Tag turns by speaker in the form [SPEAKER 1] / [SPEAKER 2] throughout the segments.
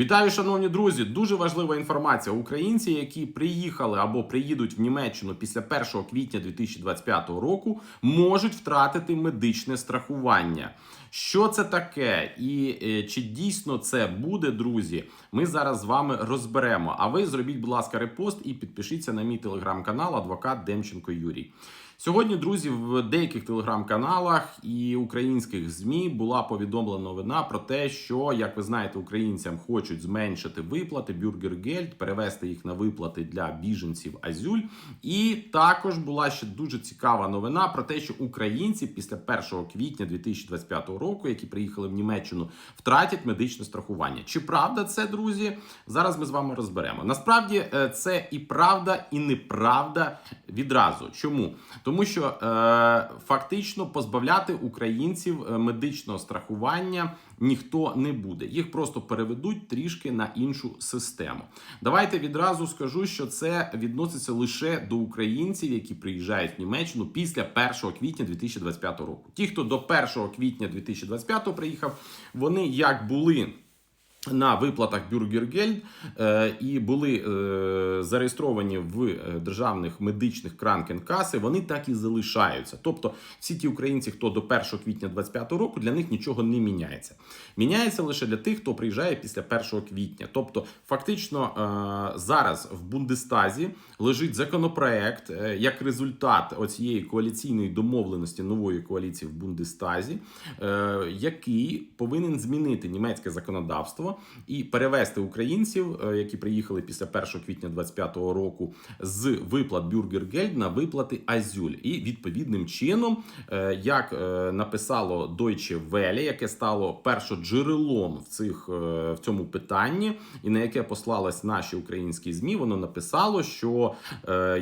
[SPEAKER 1] Вітаю, шановні друзі! Дуже важлива інформація. Українці, які приїхали або приїдуть в Німеччину після 1 квітня 2025 року, можуть втратити медичне страхування. Що це таке, і е, чи дійсно це буде, друзі? Ми зараз з вами розберемо. А ви зробіть, будь ласка, репост і підпишіться на мій телеграм-канал Адвокат Демченко Юрій. Сьогодні, друзі, в деяких телеграм-каналах і українських змі була повідомлена новина про те, що, як ви знаєте, українцям хочуть зменшити виплати бюргергельд, перевести їх на виплати для біженців Азюль. І також була ще дуже цікава новина про те, що українці після 1 квітня 2025 року, які приїхали в Німеччину, втратять медичне страхування. Чи правда це, друзі? Зараз ми з вами розберемо. Насправді е, це і правда, і неправда відразу. Чому? Тому що е, фактично позбавляти українців е, медичного страхування ніхто не буде. Їх просто переведуть трішки на іншу систему. Давайте відразу скажу, що це відноситься лише до українців, які приїжджають в Німеччину після 1 квітня 2025 року. Ті, хто до 1 квітня 2025 приїхав, вони як були. На виплатах Бюргергельд е, і були е, зареєстровані в е, державних медичних кранкенкаси, вони так і залишаються. Тобто, всі ті українці, хто до 1 квітня 2025 року, для них нічого не міняється. Міняється лише для тих, хто приїжджає після 1 квітня. Тобто, фактично зараз в Бундестазі лежить законопроект як результат оцієї коаліційної домовленості нової коаліції в Бундестазі, який повинен змінити німецьке законодавство і перевести українців, е, які приїхали після 1 квітня 2025 року, з виплат Бюргергельд на виплати Азюль. І відповідним чином, е, як е, написало Deutsche Welle, яке стало першоджерелом в цих в цьому питанні, і на яке послалось наші українські змі, воно написало, що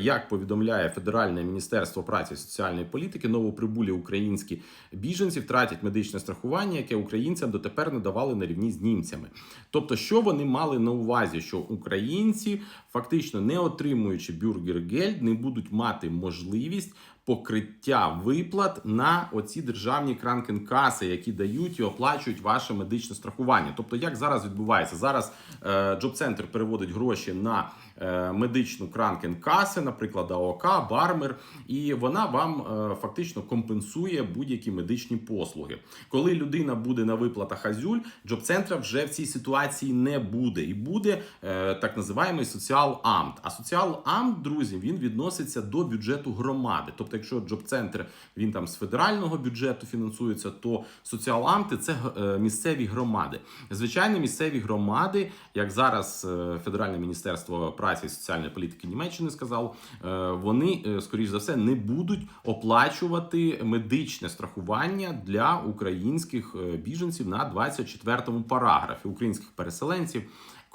[SPEAKER 1] як повідомляє Федеральне міністерство праці і соціальної політики, новоприбулі українські біженці втратять медичне страхування, яке українцям дотепер надавали на рівні з німцями. Тобто, що вони мали на увазі, що українці, фактично не отримуючи бюргергельд, не будуть мати можливість покриття виплат на оці державні кранкенкаси, які дають і оплачують ваше медичне страхування. Тобто, як зараз відбувається? Зараз е, Джоб-центр переводить гроші на е, медичну кранкенкаси, наприклад, АОК, Бармер, і вона вам е, фактично компенсує будь-які медичні послуги. Коли людина буде на виплатах Азюль, Джоб-центра вже в цій ситуації не буде, і буде е, так називаємий соціал-амт. А соціал-амт, друзі, він відноситься до бюджету громади. Тобто, якщо Джоб-центр він там з федерального бюджету фінансується, то соціал-амти це е, місцеві громади. Звичайно, місцеві громади, як зараз е, Федеральне міністерство праці і соціальної політики Німеччини сказав, е, вони скоріш за все не будуть оплачувати медичне страхування для українських біженців на 24-му параграфі українських переселенців.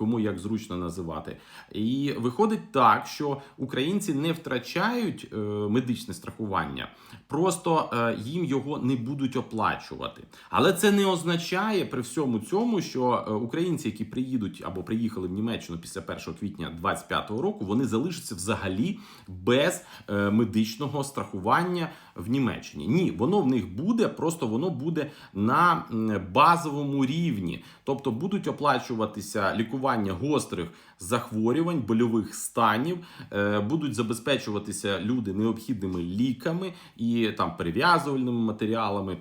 [SPEAKER 1] Кому як зручно називати, і виходить так, що українці не втрачають е, медичне страхування, просто е, їм його не будуть оплачувати. Але це не означає при всьому цьому, що е, українці, які приїдуть або приїхали в Німеччину після 1 квітня 2025 року, вони залишаться взагалі без е, медичного страхування в Німеччині. Ні, воно в них буде, просто воно буде на базовому рівні, тобто будуть оплачуватися лікування гострих захворювань, больових станів, е, будуть забезпечуватися люди необхідними ліками і там перев'язувальними матеріалами.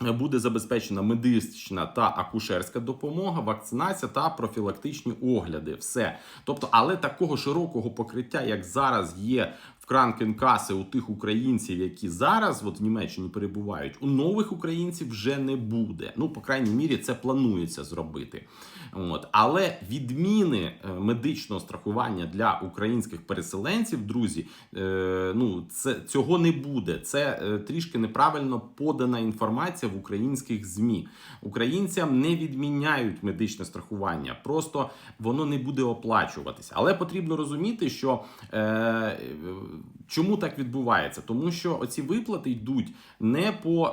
[SPEAKER 1] Буде забезпечена медична та акушерська допомога, вакцинація та профілактичні огляди. Все. Тобто, але такого широкого покриття, як зараз є кранкенкаси у тих українців, які зараз от в Німеччині перебувають, у нових українців вже не буде. Ну, по крайній мірі, це планується зробити. От. Але відміни е, медичного страхування для українських переселенців, друзі, е, ну це цього не буде. Це е, трішки неправильно подана інформація в українських змі. Українцям не відміняють медичне страхування, просто воно не буде оплачуватися. Але потрібно розуміти, що е, Чому так відбувається? Тому що оці виплати йдуть не по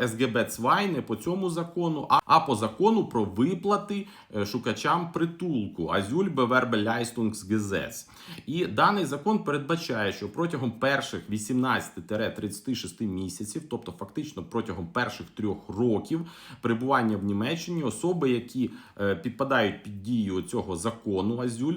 [SPEAKER 1] е, СГБ ЦВАЙ, не по цьому закону, а, а по закону про виплати е, шукачам притулку Азюль Bewerbeleistungsgesetz. І даний закон передбачає, що протягом перших 18-36 місяців, тобто фактично протягом перших трьох років перебування в Німеччині, особи, які е, підпадають під дію цього закону Азюль.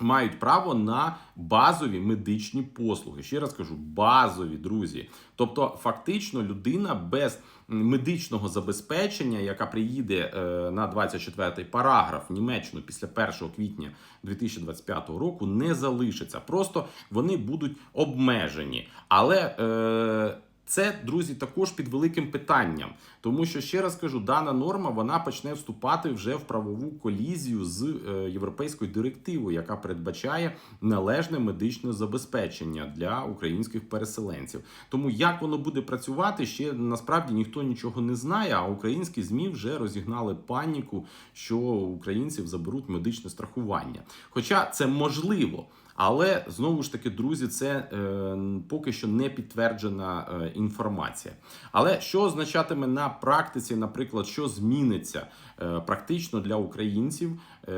[SPEAKER 1] Мають право на базові медичні послуги. Ще раз кажу, базові друзі. Тобто, фактично, людина без медичного забезпечення, яка приїде е, на 24-й параграф в Німеччину після 1 квітня 2025 року, не залишиться. Просто вони будуть обмежені. Але е, це, друзі, також під великим питанням, тому що ще раз кажу, дана норма вона почне вступати вже в правову колізію з е, європейською директивою, яка передбачає належне медичне забезпечення для українських переселенців. Тому як воно буде працювати, ще насправді ніхто нічого не знає. А українські змі вже розігнали паніку, що українців заберуть медичне страхування. Хоча це можливо. Але знову ж таки, друзі, це е, поки що не підтверджена е, інформація. Але що означатиме на практиці, наприклад, що зміниться практично для українців е,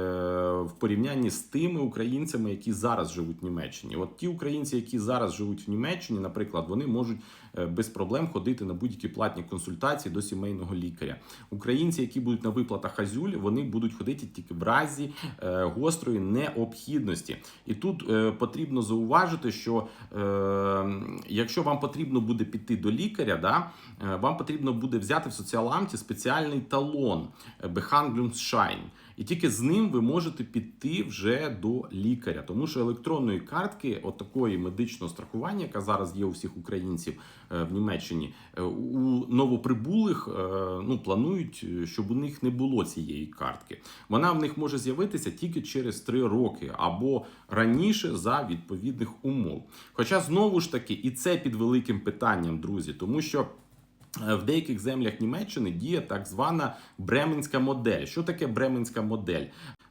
[SPEAKER 1] в порівнянні з тими українцями, які зараз живуть в Німеччині? От ті українці, які зараз живуть в Німеччині, наприклад, вони можуть е, без проблем ходити на будь-які платні консультації до сімейного лікаря. Українці, які будуть на виплатах Азюль, вони будуть ходити тільки в разі е, гострої необхідності. І тут е, потрібно зауважити, що е, якщо вам потрібно буде піти до лікаря, да, е, вам потрібно буде взяти в соціаламті спеціальний талон е, Behandlungsschein. І тільки з ним ви можете піти вже до лікаря, тому що електронної картки, от такої медичного страхування, яка зараз є у всіх українців е, в Німеччині, е, у новоприбулих е, ну планують, щоб у них не було цієї картки. Вона в них може з'явитися тільки через три роки або раніше за відповідних умов. Хоча знову ж таки, і це під великим питанням, друзі, тому що. Е, В деяких землях Німеччини діє так звана бременська модель. Що таке бременська модель?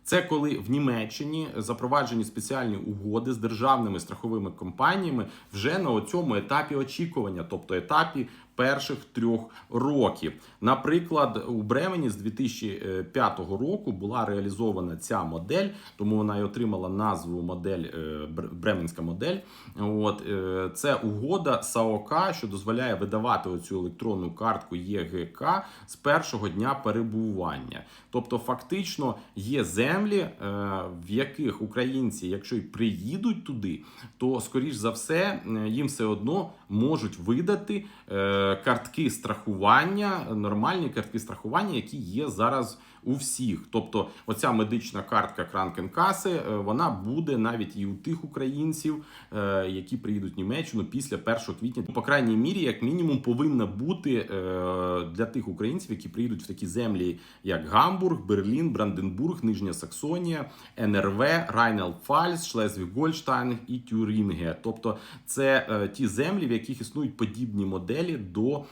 [SPEAKER 1] Це коли в Німеччині запроваджені спеціальні угоди з державними страховими компаніями вже на цьому етапі очікування, тобто етапі перших трьох років. Наприклад, у Бремені з 2005 року була реалізована ця модель, тому вона і отримала назву модель е, Бременська модель. От е, це угода САОК, що дозволяє видавати оцю електронну картку ЄГК з першого дня перебування. Тобто, фактично є землі, е, в яких українці, якщо й приїдуть туди, то скоріш за все їм все одно можуть видати картки страхування, нормальні картки страхування, які є зараз у всіх. Тобто, оця медична картка Кранкенкаси, е, вона буде навіть і у тих українців, е, які приїдуть в Німеччину після 1 квітня. По крайній мірі, як мінімум, повинна бути е, для тих українців, які приїдуть в такі землі, як Гамбург, Берлін, Бранденбург, Нижня Саксонія, НРВ, Райнел-Фальц, Шлезвіг-Гольштайн і Тюрінге. Тобто, це ті землі, в яких існують подібні моделі до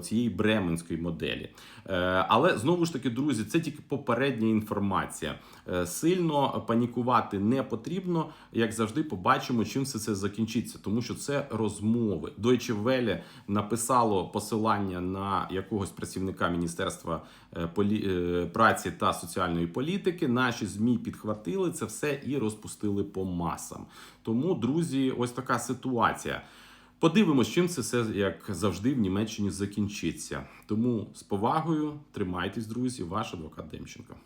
[SPEAKER 1] цієї бременської моделі. Але знову ж таки, друзі, це тільки попередня інформація. Е, Сильно панікувати не потрібно. Як завжди, побачимо, чим все це закінчиться, тому що це розмови. Deutsche Welle написало посилання на якогось працівника міністерства е, е, праці та соціальної політики. Наші змі підхватили це все і розпустили по масам. Тому, друзі, ось така ситуація. Подивимось, чим це все, як завжди, в Німеччині закінчиться. Тому з повагою тримайтесь, друзі, ваш адвокат Демченко.